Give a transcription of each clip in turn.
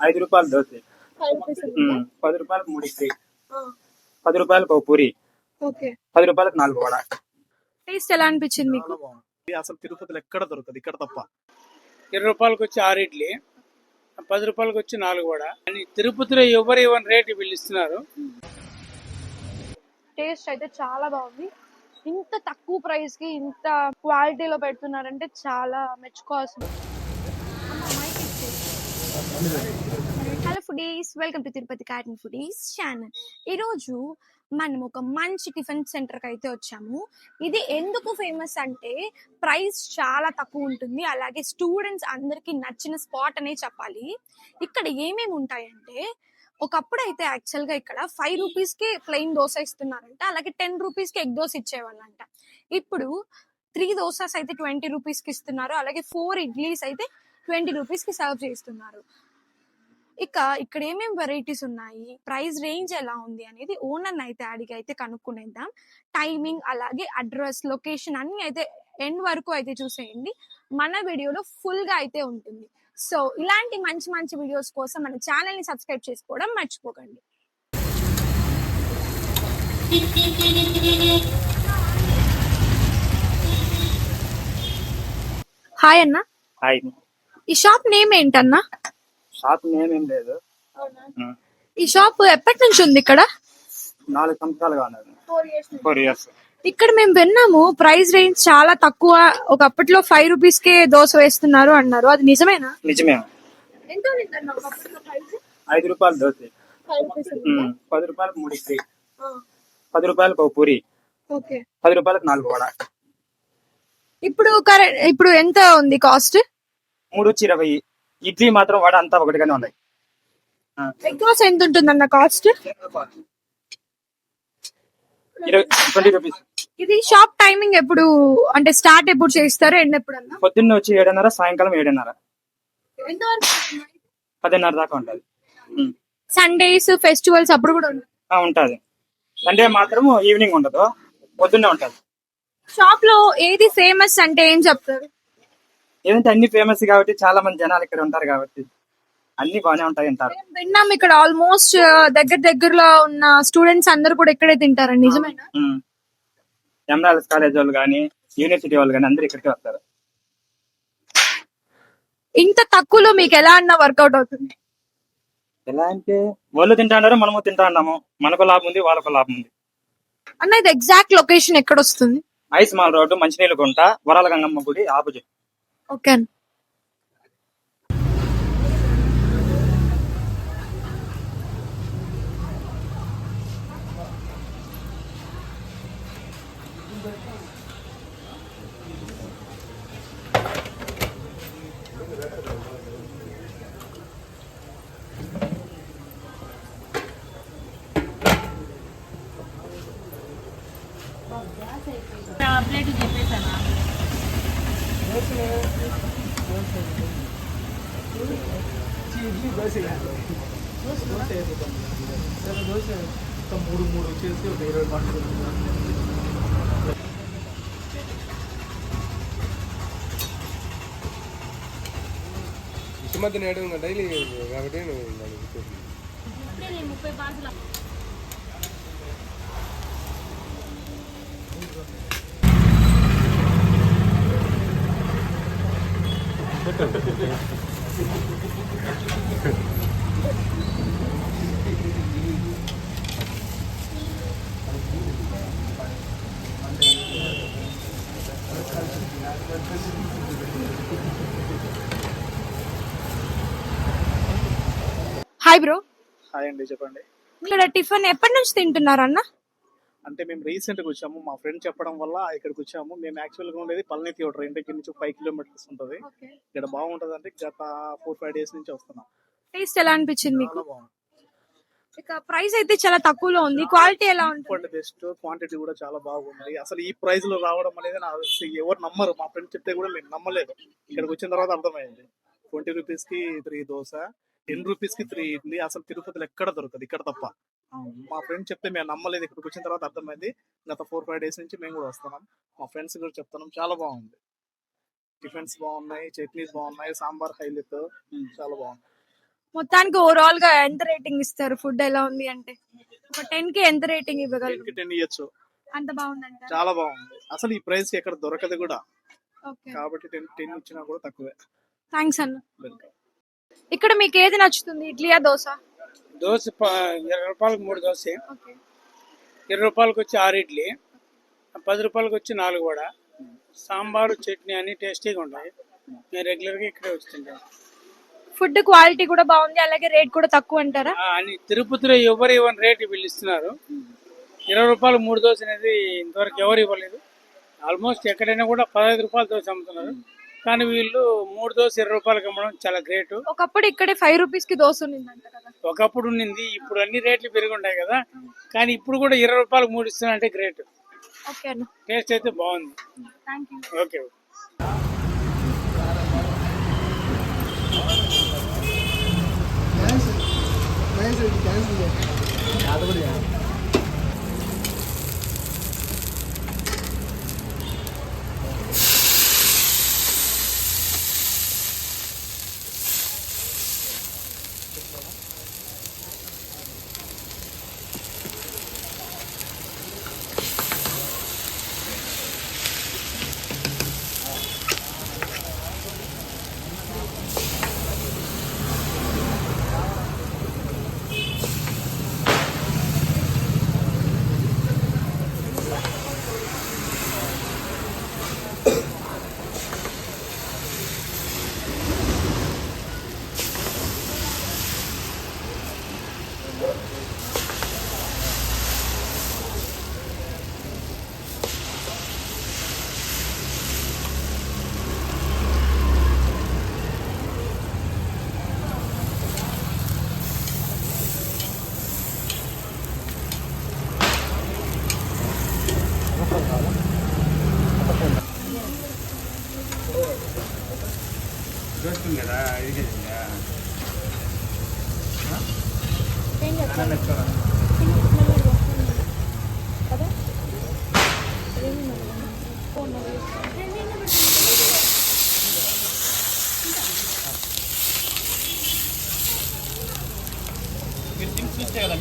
ఐదు రూపాయలు దోశ. ఉమ్, పది రూపాయలకు మూడు ఇడ్లీ. పది రూపాయలకు ఒక పూరి. ఓకే. పది రూపాయలకు నాలుగు వడ. టేస్ట్ ఎలా అనిపించింది మీకు? చాలా బాగుంది. ఇది అసలు తిరుపతిలో ఎక్కడ దొరకదు ఇక్కడ తప్ప. ఇరవై రూపాయలకు వచ్చి ఆరు ఇడ్లీ పది రూపాయలకు వచ్చి నాలుగు వడ. అని తిరుపతిలో ఎవరు ఇవ్వని రేటు వీళ్ళు ఇస్తున్నారు? టేస్ట్ అయితే చాలా బాగుంది. ఇంత తక్కువ ప్రైస్కి ఇంత క్వాలిటీలో పెడుతున్నారంటే చాలా మెచ్చుకోవాల్సింది. Hello foodies welcome to Tirupati carton foodies channel ఈరోజు మనం ఒక మంచి టిఫిన్ సెంటర్కి అయితే వచ్చాము. ఇది ఎందుకు ఫేమస్ అంటే ప్రైస్ చాలా తక్కువ ఉంటుంది. అలాగే స్టూడెంట్స్ అందరికీ నచ్చిన స్పాట్ అనే చెప్పాలి. ఇక్కడ ఏమేమి ఉంటాయంటే ఒకప్పుడు అయితే యాక్చువల్గా ఇక్కడ ఫైవ్ రూపీస్కి ప్లెయిన్ దోశ ఇస్తున్నారంట. అలాగే టెన్ రూపీస్కి ఎగ్ దోశ ఇచ్చేవాళ్ళంట. ఇప్పుడు త్రీ దోసాస్ అయితే ట్వంటీ రూపీస్కి ఇస్తున్నారు. అలాగే ఫోర్ ఇడ్లీస్ అయితే ట్వంటీ రూపీస్కి సర్వ్ చేస్తున్నారు. ఇక ఇక్కడ ఏమేం వెరైటీస్ ఉన్నాయి? ప్రైస్ రేంజ్ ఎలా ఉంది అనేది ఓనర్ అయితే అడిగి అయితే కనుక్కునేద్దాం. టైమింగ్ అలాగే అడ్రస్ లొకేషన్ అన్ని అయితే ఎండ్ వరకు అయితే చూసేయండి. మన వీడియోలో ఫుల్గా అయితే ఉంటుంది. సో ఇలాంటి మంచి మంచి వీడియోస్ కోసం మన ఛానల్ని సబ్స్క్రైబ్ చేసుకోవడం మర్చిపోకండి. హాయ్ అన్న. హాయ్ ఈ షాప్ నేమ్ ఏంటన్నా? షాప్ నేమ్ ఏం లేదు. ఈ షాప్ ఎప్పటి నుంచి ఉంది ఇక్కడ? నాలుగు సంవత్సరాలుగా ఉన్నది. ఫోర్ ఇయర్స్ ఇక్కడ మేము విన్నాము ప్రైస్ రేంజ్ చాలా తక్కువ ఒక అప్పట్లో ఫైవ్ రూపీస్ కే దోశ వేస్తున్నారు అన్నారు. అది నిజమేనా? నిజమే. ఎంత ఉండిందన్న ఒకప్పట్లో price? ఐదు రూపాయలు దోశ. Five rupees ఉందా? ఉమ్, పది రూపాయలకు మూడు ఇడ్లీ. ఆ, పది రూపాయలకు ఒక పూరి. ఓకే. పది రూపాయలకు నాలుగు వడ. ఇప్పుడు కరెక్ట్ ఇప్పుడు ఎంత ఉంది కాస్ట్? మూడు వచ్చి ఇరవై. ఇడ్లీ మాత్రం వడ అంతా ఒకటిగానే ఉన్నాయి. ఎగ్ దోశ ఎంత ఉంటుందన్న కాస్ట్ ఇరవై ట్వంటీ రూపీస్ ఇది షాప్ టైమింగ్ ఎప్పుడు అంటే స్టార్ట్ ఎప్పుడు చేస్తారు ఎండ్ ఎప్పుడు అన్న పొద్దున్న వచ్చి ఏడున్నర సాయంకాలం ఏడున్నర. పదిన్నర దాకా ఉంటుంది. సండేస్ ఫెస్టివల్స్ అప్పుడు కూడా ఉంటుంది? ఉంటది. సండే మాత్రం ఈవినింగ్ ఉండదు. పొద్దున్నే ఉంటది. షాప్లో ఏది ఫేమస్ అంటే ఏం చెప్తారు? ఏదంటే అన్ని ఫేమస్ కాబట్టి చాలా మంది జనాలు ఇక్కడ ఉంటారు కాబట్టి అన్ని బాగానే ఉంటాయి అంటారు. విన్నాం ఇక్కడ ఆల్మోస్ట్ దగ్గర దగ్గరలో ఉన్న స్టూడెంట్స్ అందరూ కూడా ఇక్కడే తింటారండి. నిజమేనా? ఎంరాల్స్ కాలేజ్ వాళ్ళు కానీ యూనివర్సిటీ వాళ్ళు కానీ అందరూ ఇక్కడికి వస్తారు. ఇంత తక్కువలో మీకు ఎలా అన్న వర్కౌట్ అవుతుంది? ఎలా అంటే వాళ్ళు తింటా ఉన్నారు మనము తింటా ఉన్నాము మనకు లాభం ఉంది వాళ్ళకు లాభం ఉంది. అన్న ఇది ఎగ్జాక్ట్ లొకేషన్ ఎక్కడ వస్తుంది? ఐస్ మాల్ రోడ్డు మంచినీళ్ళు గుంట వరాల గంగమ్మ గుడి ఆపోజిట్. Oken ఓకే అన్న మూడు మూడు వచ్చేసి ఒక ఇరవై పట్టుకు ఈ మధ్య నేడు డైలీ కాబట్టి నేను అడుగుతాను. Hi bro. హాయ్ అండి చెప్పండి. ఇక్కడ టిఫిన్ ఎప్పటి నుంచి తింటున్నారు అన్న? అంటే మేము రీసెంట్గా వచ్చాము మా ఫ్రెండ్ చెప్పడం వల్ల ఇక్కడికి వచ్చాము. మేము యాక్చువల్గా ఉండేది పళని థియేటర్ ఇంటికి నుంచి ఫైవ్ కిలోమీటర్స్ ఉంటుంది. ఇక్కడ బాగుంటది అంటే గత ఫోర్ ఫైవ్ డేస్ నుంచి వస్తున్నాం. టేస్ట్ ఎలా అనిపించింది మీకు? చాలా బాగుంది. ఇక ప్రైస్ అయితే చాలా తక్కువలో ఉంది. క్వాలిటీ ఎలా ఉంటుంది? బెస్ట్ క్వాంటిటీ కూడా చాలా బాగుంది. అసలు ఈ ప్రైస్లో రావడం అనేది తెలిసి ఎవరు నమ్మరు. మా ఫ్రెండ్ చెప్తే కూడా నేను నమ్మలేదు. ఇక్కడికి వచ్చిన తర్వాత అర్థమైంది. ట్వంటీ రూపీస్కి త్రీ దోశ టెన్ రూపీస్కి త్రీ ఇడ్లీ. అసలు తిరుపతిలో ఎక్కడ దొరకదు ఇక్కడ తప్ప. మా ఫ్రెండ్ చెప్తే మేము నమ్మలేదు. ఇక్కడికి వచ్చిన తర్వాత అర్థమైంది. గత ఫోర్ ఫైవ్ డేస్ నుంచి మేము కూడా వస్తున్నాం. మా ఫ్రెండ్స్ కూడా చెప్తున్నాం. చాలా బాగుంది. టిఫిన్స్ బాగున్నాయి చట్నీస్ బాగున్నాయి సాంబార్ హైలైట్. చాలా బాగుంది. మొత్తానికి ఓవరాల్గా ఎంత రేటింగ్ ఇస్తారు? ఫుడ్ ఎలా ఉంది అంటే? ఒక టెన్కి ఎంత రేటింగ్ ఇవ్వగలరు? కి టెన్ ఇయచ్చు అంత బాగుందంట. చాలా బాగుంది. అసలు ఈ ప్రైస్కి ఎక్కడ దొరకదు కూడా. ఓకే. కాబట్టి టెన్ టెన్ ఇచ్చినా కూడా తక్కువే. థ్యాంక్స్ అన్న. ఇక్కడ మీకు ఏది నచ్చుతుంది? ఇడ్లీయా దోశ? దోశ ఇరవై రూపాయలకు మూడు దోశ. ఓకే. ఇరవై రూపాయలకు వచ్చి ఆరు ఇడ్లీ. పది రూపాయలకు వచ్చి నాలుగు వడ. సాంబారు చట్నీ అన్ని టేస్టీగా ఉంటాయి. నేను రెగ్యులర్గా ఇక్కడే వస్తుంటాను. ఫుడ్ క్వాలిటీ కూడా బాగుంది అలాగే రేట్ కూడా తక్కువ అంటారా? అని తిరుపతిలో ఎవరు ఇవ్వని రేటు వీళ్ళు ఇస్తున్నారు. ఇరవై రూపాయలు మూడు దోశ అనేది ఇంతవరకు ఎవరు ఇవ్వలేదు. ఆల్మోస్ట్ ఎక్కడైనా కూడా పదహైదు రూపాయల దోశ అమ్ముతున్నారు. కానీ వీళ్ళు మూడు దోశ ఇరవై రూపాయలకి అమ్మడం చాలా గ్రేట్ ఒకప్పుడు ఇక్కడే ఫైవ్ రూపీస్కి దోశ కదా. ఒకప్పుడు ఉండింది ఇప్పుడు అన్ని రేట్లు పెరిగి ఉంటాయి కదా. కానీ ఇప్పుడు కూడా ఇరవై రూపాయలకు మూడు ఇస్తున్నారంటే గ్రేట్ ఓకే అన్న. టేస్ట్ అయితే బాగుంది. థ్యాంక్ యూ ఓకే 感谢感谢你啥都不点。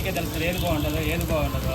మీకే తెలుస్తుంది ఏది బాగుంటుందో ఏది బాగుంటుందో.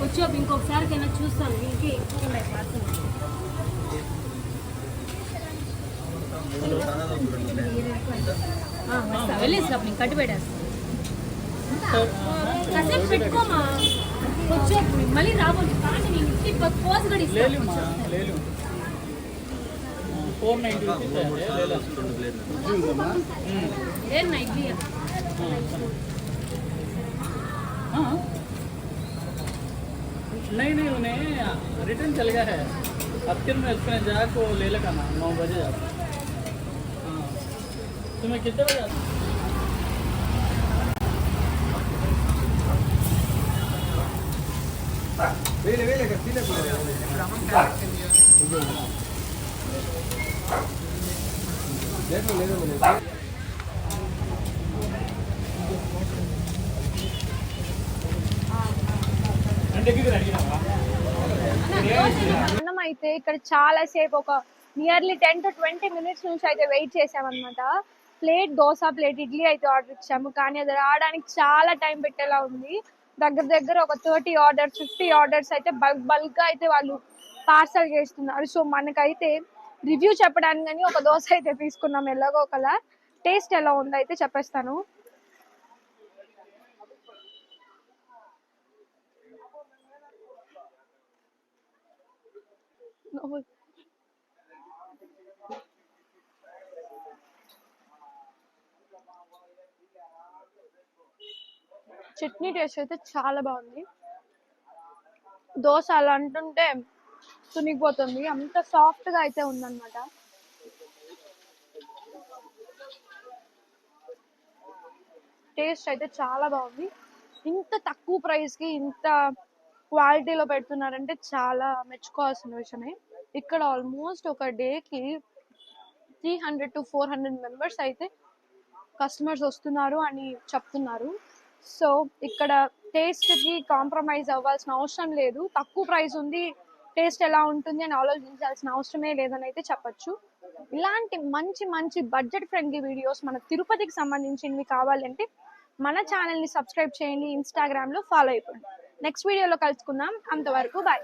వచ్చాపు ఇంకొకసారికైనా చూస్తాను ఇంకే ఎక్కువ ఉన్నాయి పార్సల్ వెళ్ళేసి నేను కట్టి పెట్టేస్తాను కాసేపు పెట్టుకోమా? వచ్చే మళ్ళీ రాబోదు కానీ నేను ఇంటి పోస్ట్ కూడా ఇస్తాను ఫోర్ రూపీస్ ఏం నైట్ नहीं नहीं, उन्हें रिटर्न चल गया है। अब फिर मैं उसमें जा को ले लगा ना, नौ बजे जाता हाँ। तुम्हें कितने बजे आता वेले वेले करती ले पूरे ब्राह्मण का देख ले ले। అన్నం అయితే ఇక్కడ చాలా సేపు ఒక nearly ten to twenty minutes నుంచి అయితే వెయిట్ చేసామన్నమాట ప్లేట్ దోశ ప్లేట్ ఇడ్లీ అయితే ఆర్డర్ ఇచ్చాము. కానీ అది రావడానికి చాలా టైం పెట్టేలా ఉంది. దగ్గర దగ్గర ఒక థర్టీ ఆర్డర్స్ ఫిఫ్టీ ఆర్డర్స్ అయితే బల్క్ బల్క్గా అయితే వాళ్ళు పార్సల్ చేస్తున్నారు. సో మనకైతే రివ్యూ చెప్పడానికి కానీ ఒక దోశ అయితే తీసుకున్నాం ఎలాగో ఒకలా. టేస్ట్ ఎలా ఉందో అయితే చెప్పేస్తాను. చట్నీ టేస్ట్ అయితే చాలా బాగుంది. దోశ అలా అంటుంటే తునిగిపోతుంది. అంత సాఫ్ట్గా అయితే ఉందన్నమాట. టేస్ట్ అయితే చాలా బాగుంది. ఇంత తక్కువ ప్రైస్కి ఇంత క్వాలిటీలో పెడుతున్నారంటే చాలా మెచ్చుకోవాల్సిన విషయమే. ఇక్కడ ఆల్మోస్ట్ ఒక డేకి three hundred to four hundred members అయితే కస్టమర్స్ వస్తున్నారు అని చెప్తున్నారు. సో ఇక్కడ టేస్ట్కి కాంప్రమైజ్ అవ్వాల్సిన అవసరం లేదు. తక్కువ ప్రైస్ ఉంది టేస్ట్ ఎలా ఉంటుంది అని ఆలోచించాల్సిన అవసరమే లేదని అయితే చెప్పొచ్చు. ఇలాంటి మంచి మంచి బడ్జెట్ ఫ్రెండ్లీ వీడియోస్ మన తిరుపతికి సంబంధించినవి కావాలంటే మన ఛానల్ని సబ్స్క్రైబ్ చేయండి ఇన్స్టాగ్రామ్లో ఫాలో అయిపోండి. నెక్స్ట్ వీడియోలో కలుసుకుందాం. అంతవరకు బాయ్